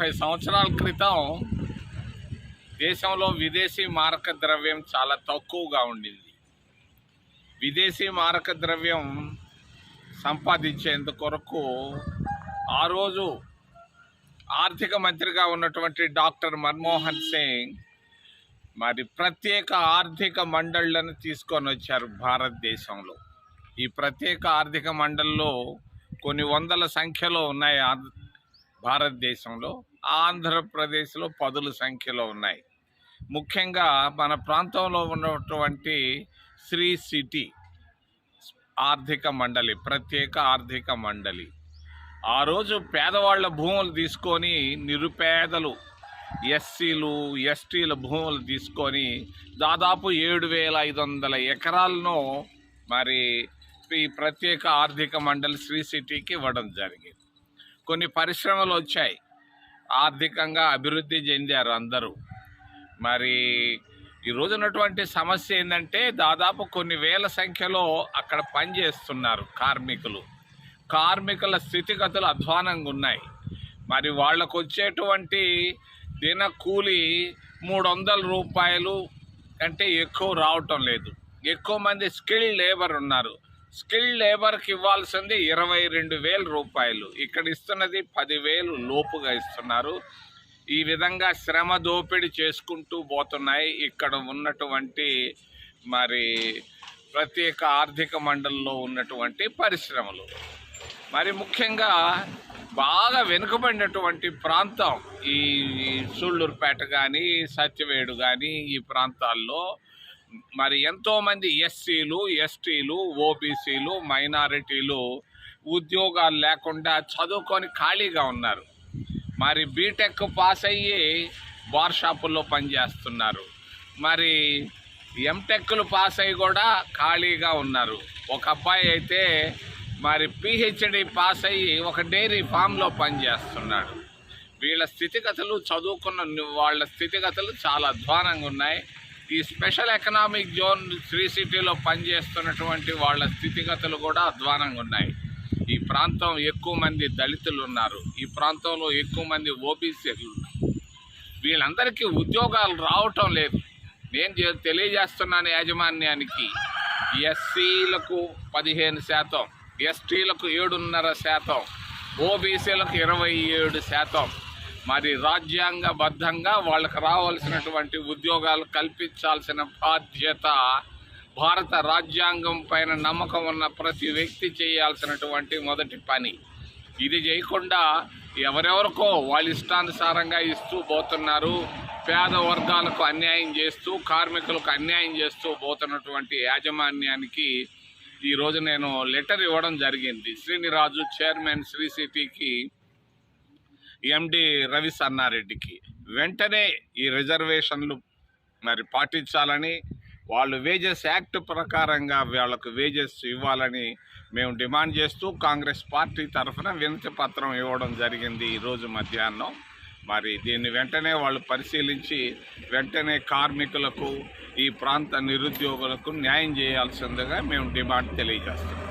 ముప్పై సంవత్సరాల క్రితం దేశంలో విదేశీ మారక ద్రవ్యం చాలా తక్కువగా ఉండింది. విదేశీ మారక ద్రవ్యం సంపాదించేందు కొరకు ఆ రోజు ఆర్థిక మంత్రిగా ఉన్నటువంటి డాక్టర్ మన్మోహన్ సింగ్ మరి ప్రత్యేక ఆర్థిక మండళ్ళను తీసుకొని వచ్చారు భారతదేశంలో. ఈ ప్రత్యేక ఆర్థిక మండలిలో కొన్ని వందల సంఖ్యలో ఉన్నాయి భారతదేశంలో. ఆంధ్రప్రదేశ్లో పదుల సంఖ్యలో ఉన్నాయి. ముఖ్యంగా మన ప్రాంతంలో ఉన్నటువంటి శ్రీ సిటీ ఆర్థిక మండలి ప్రత్యేక ఆర్థిక మండలి. ఆ రోజు పేదవాళ్ళ భూములు తీసుకొని నిరుపేదలు ఎస్సీలు ఎస్టీల భూములు తీసుకొని దాదాపు ఏడు వేల ఐదు వందల ఎకరాలను మరి ఈ ప్రత్యేక ఆర్థిక మండలి శ్రీ సిటీకి ఇవ్వడం జరిగింది. కొన్ని పరిశ్రమలు వచ్చాయి. ఆర్థికంగా అభివృద్ధి చెందారు అందరూ. మరి ఈ ఉన్నటువంటి సమస్య ఏంటంటే దాదాపు కొన్ని వేల సంఖ్యలో అక్కడ పనిచేస్తున్నారు కార్మికులు. కార్మికుల స్థితిగతులు అధ్వానంగా ఉన్నాయి. మరి వాళ్ళకు వచ్చేటువంటి దిన కూలి మూడు వందల రూపాయలు కంటే ఎక్కువ రావటం లేదు. ఎక్కువ మంది స్కిల్ లేబర్ ఉన్నారు. స్కిల్ లేబర్కి ఇవ్వాల్సింది ఇరవై రెండు వేల రూపాయలు. ఇక్కడ ఇస్తున్నది పదివేలు లోపుగా ఇస్తున్నారు. ఈ విధంగా శ్రమ దోపిడీ చేసుకుంటూ పోతున్నాయి. ఇక్కడ ఉన్నటువంటి మరి ప్రత్యేక ఆర్థిక మండలిలో ఉన్నటువంటి పరిశ్రమలు. మరి ముఖ్యంగా బాగా వెనుకబడినటువంటి ప్రాంతం ఈ సూళ్ళూరుపేట కానీ సత్యవేడు కానీ ఈ ప్రాంతాల్లో మరి ఎంతోమంది ఎస్సీలు ఎస్టీలు ఓబీసీలు మైనారిటీలు ఉద్యోగాలు లేకుండా చదువుకొని ఖాళీగా ఉన్నారు. మరి బీటెక్ పాస్ అయ్యి బార్ షాపుల్లో పనిచేస్తున్నారు మరి ఎంటెక్లు పాస్ అయ్యి కూడా ఖాళీగా ఉన్నారు. ఒక అబ్బాయి అయితే మరి పిహెచ్డి పాస్ అయ్యి ఒక డైరీ ఫామ్లో పనిచేస్తున్నాడు వీళ్ళ స్థితిగతులు చదువుకున్న వాళ్ళ స్థితిగతులు చాలా అధ్వానంగా ఉన్నాయి. ఈ స్పెషల్ ఎకనామిక్ జోన్ శ్రీ సిటీలో పనిచేస్తున్నటువంటి వాళ్ళ స్థితిగతులు కూడా అధ్వానంగా ఉన్నాయి. ఈ ప్రాంతం ఎక్కువ మంది దళితులు ఉన్నారు. ఈ ప్రాంతంలో ఎక్కువ మంది ఓబీసీలు ఉన్నారు. వీళ్ళందరికీ ఉద్యోగాలు రావటం లేదు. నేను తెలియజేస్తున్నాను యాజమాన్యానికి ఎస్సీలకు పదిహేను శాతం ఎస్టీలకు ఏడున్నర శాతం ఓబీసీలకు ఇరవై ఏడు శాతం. మరి రాజ్యాంగబద్ధంగా వాళ్ళకి రావాల్సినటువంటి ఉద్యోగాలు కల్పించాల్సిన బాధ్యత భారత రాజ్యాంగం పైన నమ్మకం ఉన్న ప్రతి వ్యక్తి చేయాల్సినటువంటి మొదటి పని. ఇది చేయకుండా ఎవరెవరికో వాళ్ళ ఇష్టానుసారంగా ఇస్తూ పోతున్నారు పేద వర్గాలకు అన్యాయం చేస్తూ కార్మికులకు అన్యాయం చేస్తూ పోతున్నటువంటి యాజమాన్యానికి ఈరోజు నేను లెటర్ ఇవ్వడం జరిగింది. శ్రీనిరాజు చైర్మన్ శ్రీ సిటీకి ఎండి రవి సన్నారెడ్డికి వెంటనే ఈ రిజర్వేషన్లు మరి పాటించాలని వాళ్ళు వేజెస్ యాక్ట్ ప్రకారంగా వాళ్ళకు వేజెస్ ఇవ్వాలని మేము డిమాండ్ చేస్తూ కాంగ్రెస్ పార్టీ తరఫున వినతి పత్రం ఇవ్వడం జరిగింది ఈరోజు మధ్యాహ్నం. మరి దీన్ని వెంటనే వాళ్ళు పరిశీలించి వెంటనే కార్మికులకు ఈ ప్రాంత నిరుద్యోగులకు న్యాయం చేయాల్సిందిగా మేము డిమాండ్ తెలియజేస్తున్నాం.